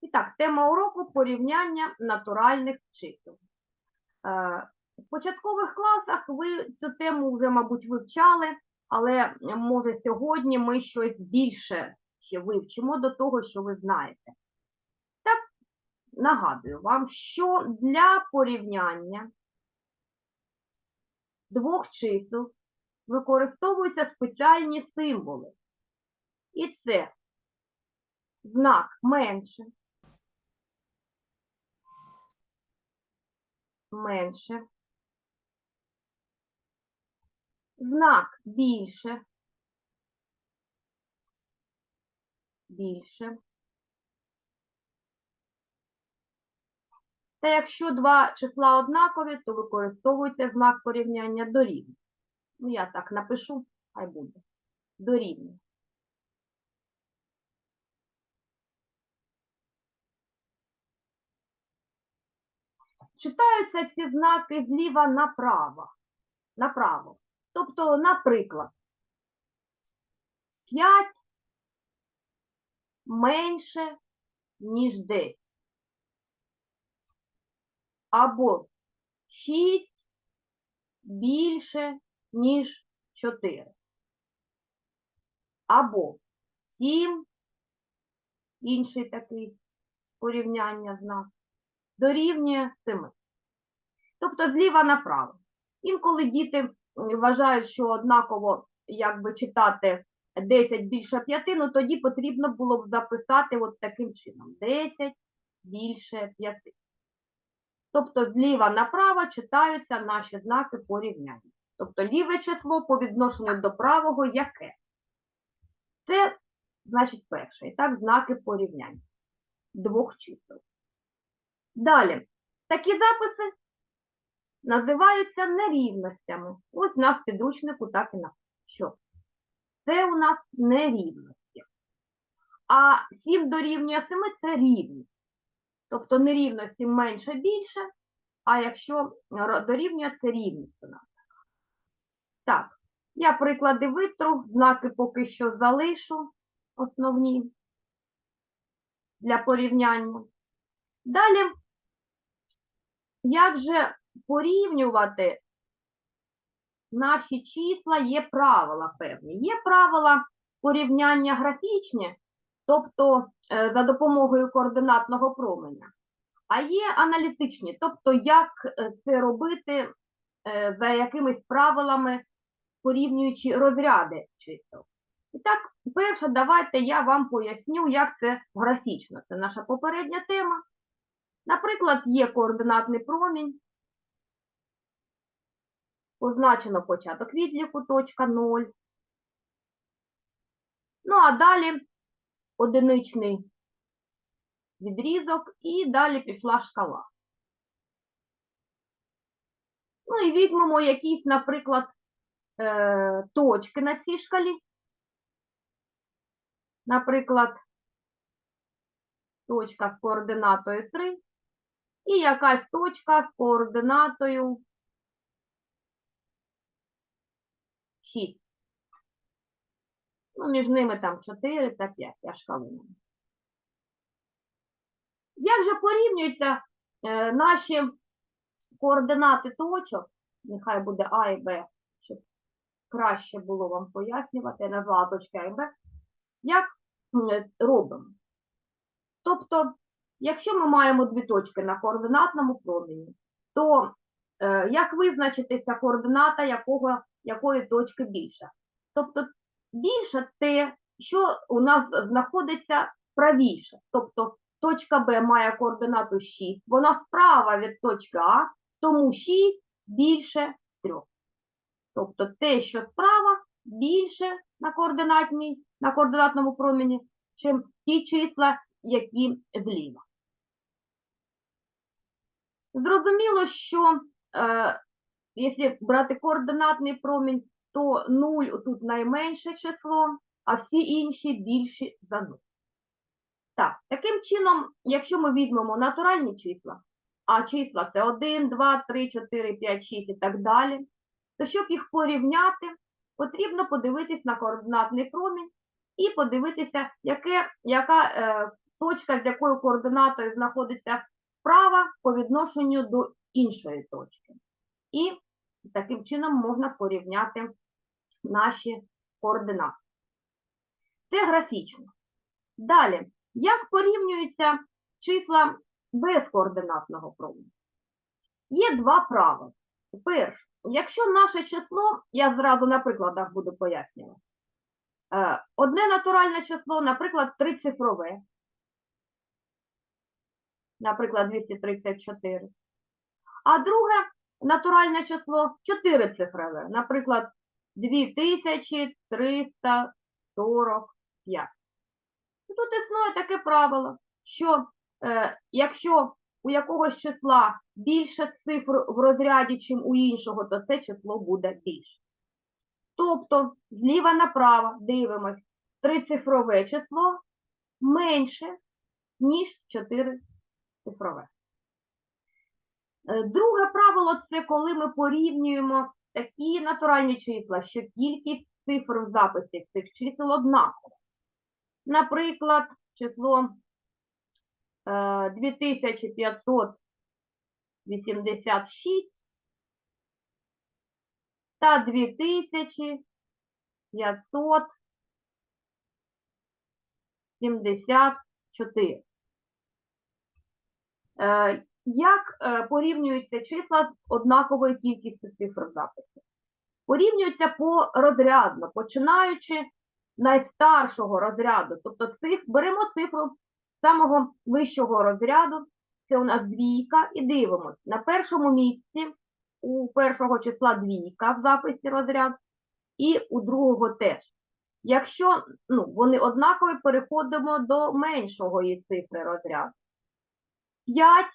І так, тема уроку порівняння натуральних чисел. Е, В початкових класах ви цю тему вже, мабуть, вивчали, але е, може сьогодні ми щось більше ще вивчимо до того, що ви знаєте. Так, нагадую вам, що для порівняння двох чисел використовуються спеціальні символи. І це знак менше, менше, знак більше, більше. Та якщо два числа однакові, то використовуйте знак порівняння дорівнює. Ну, я так напишу, хай буде. Дорівнює. Читаються ці знаки зліва направо. направо. Тобто, наприклад, 5 менше, ніж 10. Або 6 більше, ніж 4. Або 7, інший такий порівняння знак, дорівнює 7. Тобто зліва направо. Інколи діти вважають, що однаково якби читати 10 більше 5, ну тоді потрібно було б записати от таким чином. 10 більше 5. Тобто зліва направо читаються наші знаки порівняння. Тобто ліве число по відношенню до правого яке? Це, значить, перше. І так, знаки порівняння двох чисел. Далі. Такі записи називаються нерівностями. Ось в підручнику так і написано. Що? Це у нас нерівності. А 7 дорівнює 7 – це рівність. Тобто нерівності менше більше, а якщо дорівнює, це рівність у нас. Так, я приклади витру, знаки поки що залишу основні для порівняння. Далі, як же порівнювати наші числа, є правила певні. Є правила порівняння графічні, тобто е, за допомогою координатного променя. А є аналітичні, тобто як е, це робити е, за якимись правилами, порівнюючи розряди чисел. І так, перше, давайте я вам поясню, як це графічно. Це наша попередня тема. Наприклад, є координатний промінь, позначено початок відліку, точка 0. Ну, а далі одиничний відрізок, і далі пішла шкала. Ну і візьмемо якісь, наприклад, е, точки на цій шкалі. Наприклад, точка з координатою 3 і якась точка з координатою 6. Ну, між ними там 4 та 5, я шкалу. Як же порівнюються е, наші координати точок, нехай буде А і Б, щоб краще було вам пояснювати, я назвала точки А і Б, як робимо? Тобто, якщо ми маємо дві точки на координатному промені, то е, як визначитися координата якого, якої точки більша? Тобто більше те, що у нас знаходиться правіше. Тобто точка Б має координату 6, вона справа від точки А, тому 6 більше 3. Тобто те, що справа, більше на, координатній, на координатному промені, чим ті числа, які зліва. Зрозуміло, що е, якщо брати координатний промінь, то 0 тут найменше число, а всі інші більші за 0. Так, таким чином, якщо ми візьмемо натуральні числа, а числа це 1, 2, 3, 4, 5, 6 і так далі, то щоб їх порівняти, потрібно подивитись на координатний промінь і подивитися, яке, яка е, точка, з якою координатою знаходиться справа по відношенню до іншої точки. І таким чином можна порівняти наші координати. Це графічно. Далі, як порівнюються числа без координатного? Є два правила. Перше, якщо наше число, я зразу на прикладах буду пояснювати. Е, Одне натуральне число, наприклад, трицифрове, наприклад, 234. А друге натуральне число 4 цифрове, наприклад, 2345. Тут існує таке правило, що е, якщо у якогось числа більше цифр в розряді, ніж у іншого, то це число буде більше. Тобто, зліва направо дивимось, трицифрове число менше, ніж 4 цифрове. Е, друге правило це коли ми порівнюємо такі натуральні числа, що кількість цифр в записі цих чисел однакова. Наприклад, число е, 2586 та 2574. Е, Як е, порівнюються числа з однаковою кількістю цифр в записі? Порівнюються порозрядно, починаючи найстаршого розряду, тобто циф, беремо цифру самого вищого розряду, це у нас двійка, і дивимось. На першому місці у першого числа двійка в записі розряд, і у другого теж. Якщо ну, вони однакові, переходимо до меншого цифри розряду. 5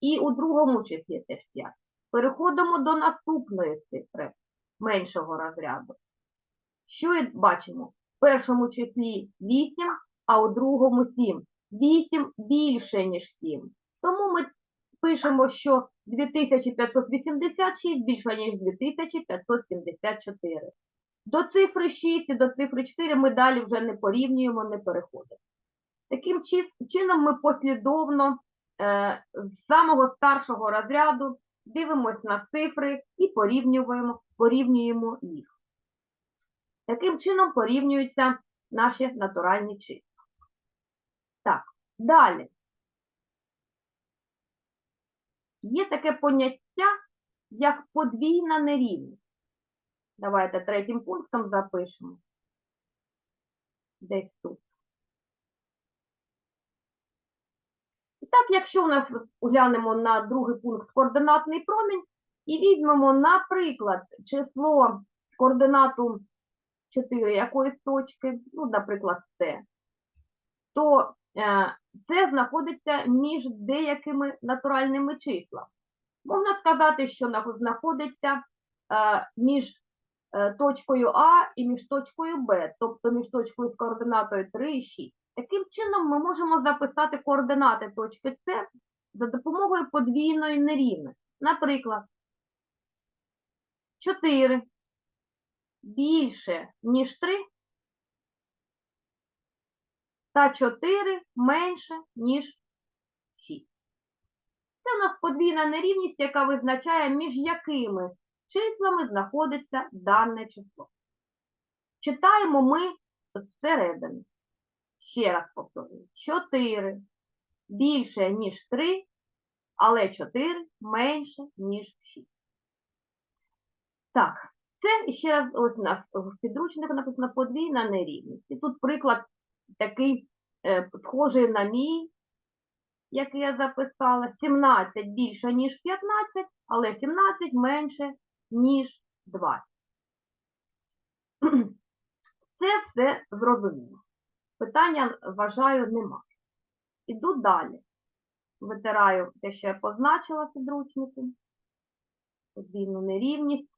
і у другому числі теж 5. Переходимо до наступної цифри меншого розряду. Що бачимо? В першому числі 8, а у другому 7. 8 більше, ніж 7. Тому ми пишемо, що 2586 більше, ніж 2574. До цифри 6 і до цифри 4 ми далі вже не порівнюємо, не переходимо. Таким чином ми послідовно з самого старшого розряду дивимося на цифри і порівнюємо, порівнюємо їх. Таким чином порівнюються наші натуральні числа. Так, далі. Є таке поняття, як подвійна нерівність. Давайте третім пунктом запишемо. Десь тут. І так, якщо у нас глянемо на другий пункт координатний промінь і візьмемо, наприклад, число координату 4 якоїсь точки, ну, наприклад, С, то е, це знаходиться між деякими натуральними числами. Можна сказати, що знаходиться е, між точкою А і між точкою Б, тобто між точкою з координатою 3 і 6. Таким чином ми можемо записати координати точки С за допомогою подвійної нерівності. Наприклад, 4 більше, ніж 3, та 4 менше, ніж 6. Це у нас подвійна нерівність, яка визначає, між якими числами знаходиться дане число. Читаємо ми всередині. Ще раз повторюю. 4 більше, ніж 3, але 4 менше, ніж 6. Так, це ще раз ось в підручнику написано подвійна нерівність. І тут приклад такий е, схожий на мій, який я записала. 17 більше, ніж 15, але 17 менше, ніж 20. Це все зрозуміло. Питання, вважаю, нема. Іду далі. Витираю те, що я позначила підручнику. Подвійну нерівність.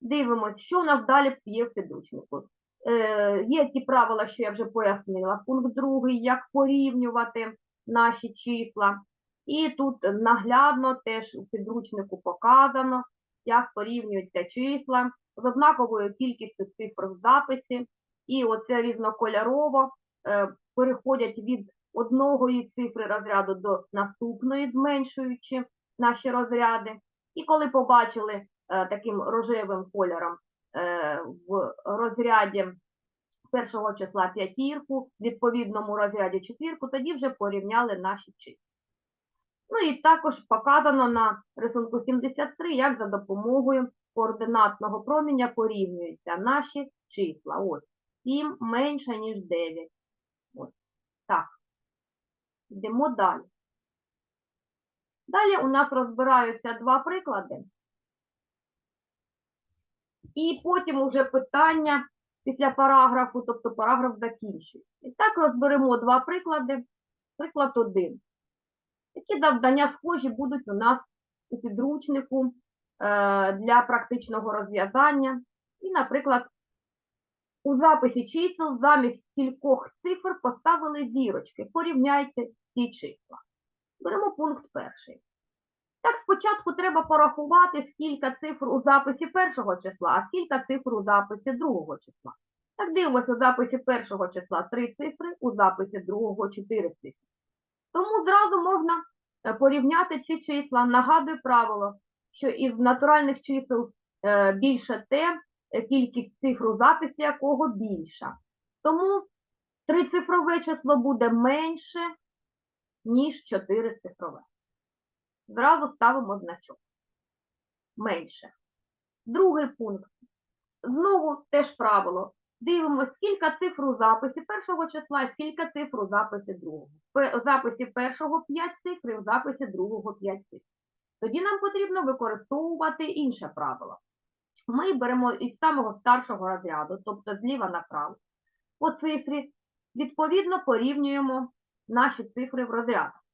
Дивимось, що у нас далі є в підручнику. Е, є ті правила, що я вже пояснила. Пункт другий, як порівнювати наші числа. І тут наглядно теж у підручнику показано, як порівнюються числа з однаковою кількістю цифр в записі. І оце різнокольорово е, переходять від одної цифри розряду до наступної, зменшуючи наші розряди. І коли побачили е, таким рожевим кольором е, в розряді першого числа п'ятірку, в відповідному розряді четвірку, тоді вже порівняли наші числа. Ну і також показано на рисунку 73, як за допомогою координатного проміння порівнюються наші числа. Ось 7 менше, ніж 9. Ось так. Йдемо далі. Далі у нас розбираються два приклади. І потім уже питання після параграфу, тобто параграф закінчується. І так розберемо два приклади. Приклад 1. Які завдання схожі будуть у нас у підручнику е, для практичного розв'язання. І, наприклад, у записі чисел замість кількох цифр поставили зірочки. Порівняйте ці числа. Беремо пункт перший. Так, спочатку треба порахувати, скільки цифр у записі першого числа, а скільки цифр у записі другого числа. Так дивимося, у записі першого числа 3 цифри, у записі другого 4 цифри. Тому зразу можна е, порівняти ці числа. Нагадую правило, що із натуральних чисел е, більше те, е, кількість цифр у записі якого більша. Тому трицифрове число буде менше, ніж чотирицифрове. Зразу ставимо значок. Менше. Другий пункт. Знову теж правило. Дивимося, скільки цифр у записі першого числа скільки цифр у записі другого. У записі першого 5 цифр і у записі другого 5 цифр. Тоді нам потрібно використовувати інше правило. Ми беремо із самого старшого розряду, тобто зліва направо, по цифрі, відповідно порівнюємо наші цифри в розрядах.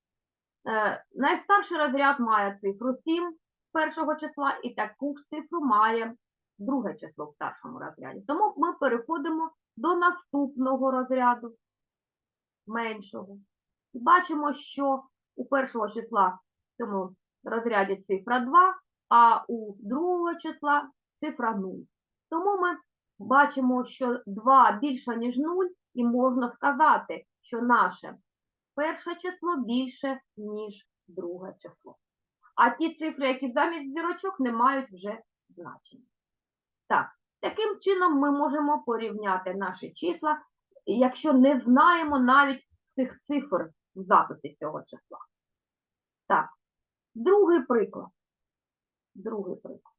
Е, найстарший розряд має цифру 7 першого числа і таку ж цифру має друге число в старшому розряді. Тому ми переходимо до наступного розряду, меншого. І бачимо, що у першого числа в цьому розряді цифра 2, а у другого числа цифра 0. Тому ми бачимо, що 2 більше, ніж 0, і можна сказати, що наше перше число більше, ніж друге число. А ті цифри, які замість зірочок, не мають вже значення. Так, таким чином ми можемо порівняти наші числа, якщо не знаємо навіть цих цифр в записі цього числа. Так, другий приклад. Другий приклад.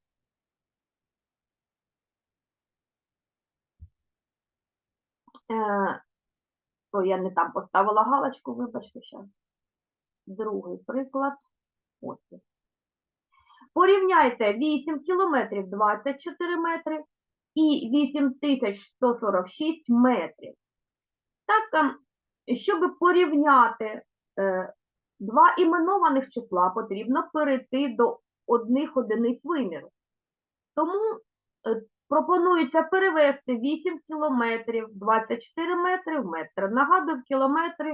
Е, о, я не там поставила галочку, вибачте, зараз. Другий приклад. Ось. Порівняйте 8 кілометрів 24 метри і 8146 метрів. Так, ем, щоб порівняти е, два іменованих числа, потрібно перейти до одних одиниць виміру. Тому е, пропонується перевести 8 кілометрів 24 метри в метр. Нагадую, в кілометри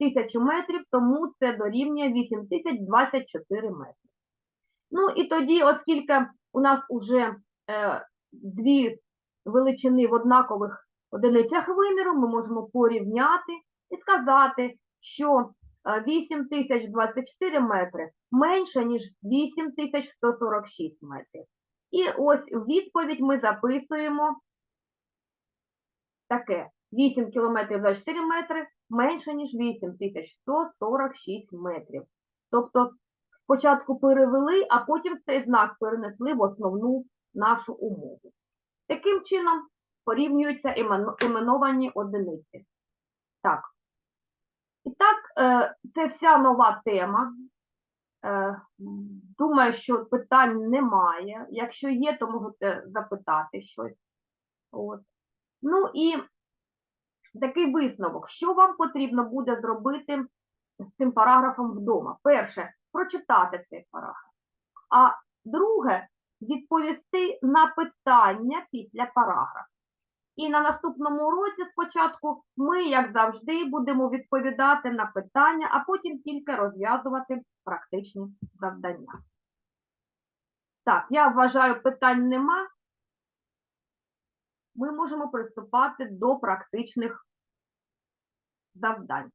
1000 метрів, тому це дорівнює 8024 метри. Ну і тоді, оскільки у нас вже е, дві величини в однакових одиницях виміру, ми можемо порівняти і сказати, що е, 8024 метри менше, ніж 8146 метрів. І ось у відповідь ми записуємо таке. 8 кілометрів 24 метри менше, ніж 8146 метрів. Тобто спочатку перевели, а потім цей знак перенесли в основну нашу умову. Таким чином порівнюються імен- іменовані одиниці. Так. І так, е, це вся нова тема. Е, Думаю, що питань немає. Якщо є, то можете запитати щось. От. Ну і такий висновок. Що вам потрібно буде зробити з цим параграфом вдома? Перше, прочитати цей параграф. А друге, відповісти на питання після параграфу. І на наступному уроці спочатку ми, як завжди, будемо відповідати на питання, а потім тільки розв'язувати практичні завдання. Так, я вважаю, питань нема. Ми можемо приступати до практичних завдань.